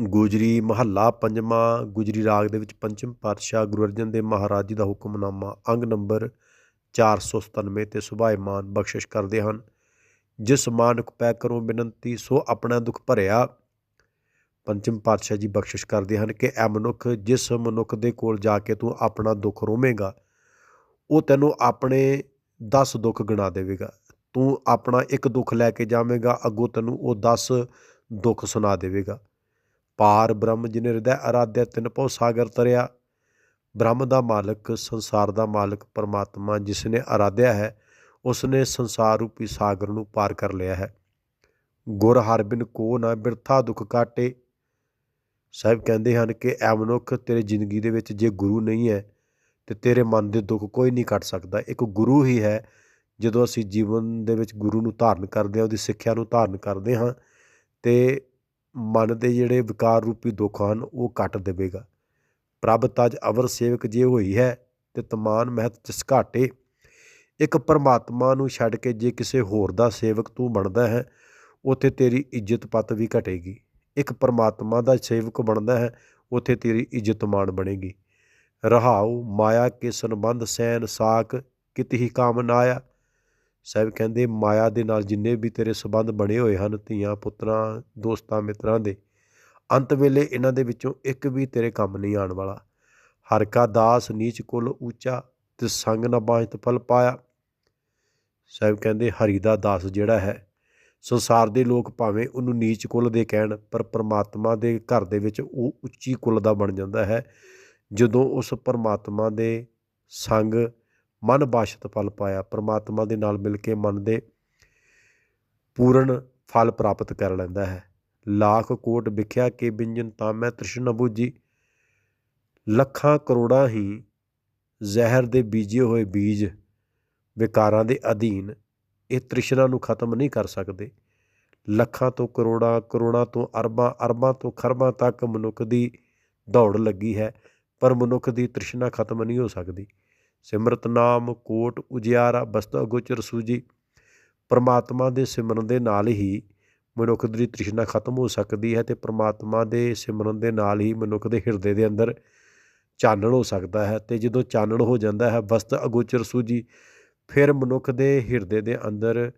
ਗੁਜਰੀ ਮਹੱਲਾ ਪੰਜਵਾਂ, ਗੁਜਰੀ ਰਾਗ ਦੇ ਵਿੱਚ ਪੰਚਮ ਪਾਤਸ਼ਾਹ ਗੁਰੂ ਅਰਜਨ ਦੇਵ ਮਹਾਰਾਜ ਜੀ ਦਾ ਹੁਕਮਨਾਮਾ ਅੰਗ ਨੰਬਰ 497 ਤੇ ਸੁਭਾਏਮਾਨ ਬਖਸ਼ਿਸ਼ ਕਰਦੇ ਹਨ। ਜਿਸ ਮਾਨੁਖ ਪੈ ਕਰੋ ਬੇਨੰਤੀ, ਸੋ ਆਪਣਾ ਦੁੱਖ ਭਰਿਆ। ਪੰਚਮ ਪਾਤਸ਼ਾਹ ਜੀ ਬਖਸ਼ਿਸ਼ ਕਰਦੇ ਹਨ ਕਿ ਐ ਮਨੁੱਖ, ਜਿਸ ਮਨੁੱਖ ਦੇ ਕੋਲ ਜਾ ਕੇ ਤੂੰ ਆਪਣਾ ਦੁੱਖ ਰੋਵੇਂਗਾ, ਉਹ ਤੈਨੂੰ ਆਪਣੇ 10 ਦੁੱਖ ਗਿਣਾ ਦੇਵੇਗਾ। ਤੂੰ ਆਪਣਾ ਇੱਕ ਦੁੱਖ ਲੈ ਕੇ ਜਾਵੇਂਗਾ, ਅੱਗੋਂ ਤੈਨੂੰ ਉਹ 10 ਦੁੱਖ ਸੁਣਾ ਦੇਵੇਗਾ। ਪਾਰ ਬ੍ਰਹਮ ਜਿਨੇ ਹਿਰਦੈ ਅਰਾਧਿਆ ਤਿਨ ਪਉ ਸਾਗਰ ਤਰਿਆ। ਬ੍ਰਹਮ ਦਾ ਮਾਲਕ, ਸੰਸਾਰ ਦਾ ਮਾਲਕ ਪਰਮਾਤਮਾ ਜਿਸ ਨੇ ਅਰਾਧਿਆ ਹੈ ਉਸ ਨੇ ਸੰਸਾਰ ਰੂਪੀ ਸਾਗਰ ਨੂੰ ਪਾਰ ਕਰ ਲਿਆ ਹੈ। ਗੁਰ ਹਰ ਬਿਨ ਕੋ ਨਾ ਬਿਰਥਾ ਦੁੱਖ ਕਾਟੇ। ਸਾਹਿਬ ਕਹਿੰਦੇ ਹਨ ਕਿ ਐ ਮਨੁੱਖ ਤੇਰੇ ਜ਼ਿੰਦਗੀ ਦੇ ਵਿੱਚ ਜੇ ਗੁਰੂ ਨਹੀਂ ਹੈ, ਤੇ ਤੇਰੇ ਮਨ ਦੇ ਦੁੱਖ ਕੋਈ ਨਹੀਂ ਕੱਟ ਸਕਦਾ। ਇੱਕ ਗੁਰੂ ਹੀ ਹੈ, ਜਦੋਂ ਅਸੀਂ ਜੀਵਨ ਦੇ ਵਿੱਚ ਗੁਰੂ ਨੂੰ ਧਾਰਨ ਕਰਦੇ ਹਾਂ, ਉਹਦੀ ਸਿੱਖਿਆ ਨੂੰ ਧਾਰਨ ਕਰਦੇ ਹਾਂ, ਤੇ ਮਨ ਦੇ ਜਿਹੜੇ ਵਿਕਾਰ ਰੂਪੀ ਦੁੱਖ ਹਨ, ਉਹ ਕੱਟ ਦੇਵੇਗਾ। ਪ੍ਰਭ ਤਜ ਅਵਰ ਸੇਵਕ ਜੇ ਹੋਈ ਹੈ ਤੇ ਤਮਾਨ ਮਹਿਤ ਤਿਸ ਘਾਟੇ ਇੱਕ ਪਰਮਾਤਮਾ ਨੂੰ ਛੱਡ ਕੇ ਜੇ ਕਿਸੇ ਹੋਰ ਦਾ ਸੇਵਕ ਤੂੰ ਬਣਦਾ ਹੈ, ਉਥੇ ਤੇਰੀ ਇੱਜ਼ਤ ਪਤ ਵੀ ਘਟੇਗੀ। ਇੱਕ ਪਰਮਾਤਮਾ ਦਾ ਸੇਵਕ ਬਣਦਾ ਹੈ, ਉਥੇ ਤੇਰੀ ਇੱਜ਼ਤ ਮਾਣ ਬਣੇਗੀ। ਰਹਾਉ ਮਾਇਆ ਕੇ ਸੰਬੰਧ ਸੈਨ ਸਾਖ ਕਿਤ ਹੀ ਕਾਮ ਨਾ ਆਇਆ ਸਾਹਿਬ ਕਹਿੰਦੇ, ਮਾਇਆ ਦੇ ਨਾਲ ਜਿੰਨੇ ਵੀ ਤੇਰੇ ਸਬੰਧ ਬਣੇ ਹੋਏ ਹਨ, ਧੀਆਂ, ਪੁੱਤਰਾਂ, ਦੋਸਤਾਂ, ਮਿੱਤਰਾਂ ਦੇ, ਅੰਤ ਵੇਲੇ ਇਹਨਾਂ ਦੇ ਵਿੱਚੋਂ ਇੱਕ ਵੀ ਤੇਰੇ ਕੰਮ ਨਹੀਂ ਆਉਣ ਵਾਲਾ। ਹਰ ਕਾ ਦਾਸ ਨੀਚ ਕੁਲ ਉੱਚਾ ਤੇ ਸੰਗ ਨਾ ਬਾਝਤ ਫਲ ਪਾਇਆ। ਸਾਹਿਬ ਕਹਿੰਦੇ, ਹਰੀ ਦਾ ਦਾਸ ਜਿਹੜਾ ਹੈ, ਸੰਸਾਰ ਦੇ ਲੋਕ ਭਾਵੇਂ ਉਹਨੂੰ ਨੀਚ ਕੁਲ ਦੇ ਕਹਿਣ, ਪਰ ਪਰਮਾਤਮਾ ਦੇ ਘਰ ਦੇ ਵਿੱਚ ਉਹ ਉੱਚੀ ਕੁਲ ਦਾ ਬਣ ਜਾਂਦਾ ਹੈ। ਜਦੋਂ ਉਸ ਪਰਮਾਤਮਾ ਦੇ ਸੰਗ ਮਨ ਬਾਸ਼ਤ ਫਲ ਪਾਇਆ, ਪਰਮਾਤਮਾ ਦੇ ਨਾਲ ਮਿਲ ਕੇ ਮਨ ਦੇ ਪੂਰਨ ਫਲ ਪ੍ਰਾਪਤ ਕਰ ਲੈਂਦਾ ਹੈ। ਲੱਖ ਕੋਟ ਵਿਖਿਆ ਕਿ ਬਿੰਜਨ ਤਾਂ ਮੈਂ ਤ੍ਰਿਸ਼ਨ ਬੂਜੀ ਲੱਖਾਂ ਕਰੋੜਾਂ ਹੀ ਜ਼ਹਿਰ ਦੇ ਬੀਜੇ ਹੋਏ ਬੀਜ ਵਿਕਾਰਾਂ ਦੇ ਅਧੀਨ ਇਹ ਤ੍ਰਿਸ਼ਨਾ ਨੂੰ ਖਤਮ ਨਹੀਂ ਕਰ ਸਕਦੇ। ਲੱਖਾਂ ਤੋਂ ਕਰੋੜਾਂ ਕਰੋੜਾਂ ਤੋਂ ਅਰਬਾਂ ਅਰਬਾਂ ਤੋਂ ਖਰਬਾਂ ਤੱਕ ਮਨੁੱਖ ਦੀ ਦੌੜ ਲੱਗੀ ਹੈ, ਪਰ ਮਨੁੱਖ ਦੀ ਤ੍ਰਿਸ਼ਨਾ ਖਤਮ ਨਹੀਂ ਹੋ ਸਕਦੀ। ਸਿਮਰਤ ਨਾਮ ਕੋਟ ਉਜਿਆਰਾ ਬਸਤਾ ਗੋਚਰ ਸੂਜੀ। ਪਰਮਾਤਮਾ ਦੇ ਸਿਮਰਨ ਦੇ ਨਾਲ ਹੀ ਮਨੁੱਖ ਦੀ ਤ੍ਰਿਸ਼ਨਾ ਖਤਮ ਹੋ ਸਕਦੀ ਹੈ ਤੇ ਪਰਮਾਤਮਾ ਦੇ ਸਿਮਰਨ ਦੇ ਨਾਲ ਹੀ ਮਨੁੱਖ ਦੇ ਹਿਰਦੇ ਦੇ ਅੰਦਰ ਚਾਨਣ ਹੋ ਸਕਦਾ ਹੈ ਤੇ ਜਦੋਂ ਚਾਨਣ ਹੋ ਜਾਂਦਾ ਹੈ ਵਸਤ ਅਗੋਚਰ ਸੂਜੀ, ਫਿਰ ਮਨੁੱਖ ਦੇ ਹਿਰਦੇ ਦੇ ਅੰਦਰ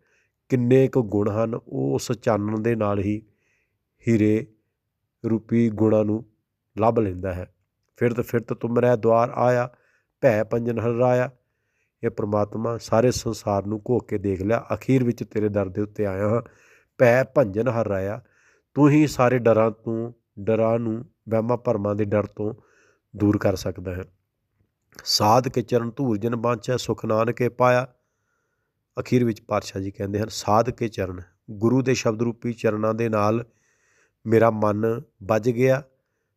ਕਿੰਨੇ ਕੁ ਗੁਣ ਹਨ, ਉਹ ਉਸ ਚਾਨਣ ਦੇ ਨਾਲ ਹੀ ਹੀਰੇ ਰੂਪੀ ਗੁਣਾਂ ਨੂੰ ਲੱਭ ਲੈਂਦਾ ਹੈ। ਫਿਰਤ ਫਿਰਤ ਫਿਰ ਤੁਮਰੈ ਦਵਾਰ ਆਇਆ ਭੈ ਪੰਜਨ ਹਰਾਇਆ ਇਹ ਪ੍ਰਮਾਤਮਾ ਸਾਰੇ ਸੰਸਾਰ ਨੂੰ ਘੋਕ ਕੇ ਦੇਖ ਲਿਆ। ਅਖੀਰ ਵਿੱਚ ਤੇਰੇ ਦਰ ਦੇ ਉੱਤੇ ਆਇਆ ਹਾਂ। ਭੈ ਭੰਜਨ ਹਰਾਇਆ ਤੂੰ ਹੀ ਸਾਰੇ ਡਰਾਂ ਤੋਂ, ਡਰਾਂ ਨੂੰ ਵਹਿਮਾਂ ਭਰਮਾਂ ਦੇ ਡਰ ਤੋਂ ਦੂਰ ਕਰ ਸਕਦਾ ਹੈ। ਸਾਧ ਕੇ ਚਰਨ ਧੂਰ ਜਨ ਬਾਂਚੈ ਸੁਖ ਨਾਨਕੇ ਪਾਇਆ। ਅਖੀਰ ਵਿੱਚ ਪਾਤਸ਼ਾਹ ਜੀ ਕਹਿੰਦੇ ਹਨ, ਸਾਧ ਕੇ ਚਰਨ, ਗੁਰੂ ਦੇ ਸ਼ਬਦ ਰੂਪੀ ਚਰਨਾਂ ਦੇ ਨਾਲ ਮੇਰਾ ਮਨ ਵੱਜ ਗਿਆ।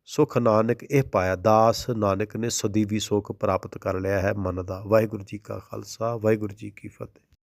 ਸੁਖ ਨਾਨਕ ਇਹ ਪਾਇਆ, ਦਾਸ ਨਾਨਕ ਨੇ ਸਦੀਵੀ ਸੁਖ ਪ੍ਰਾਪਤ ਕਰ ਲਿਆ ਹੈ ਮਨ ਦਾ। ਵਾਹਿਗੁਰੂ ਜੀ ਕਾ ਖਾਲਸਾ, ਵਾਹਿਗੁਰੂ ਜੀ ਕੀ ਫਤਿਹ।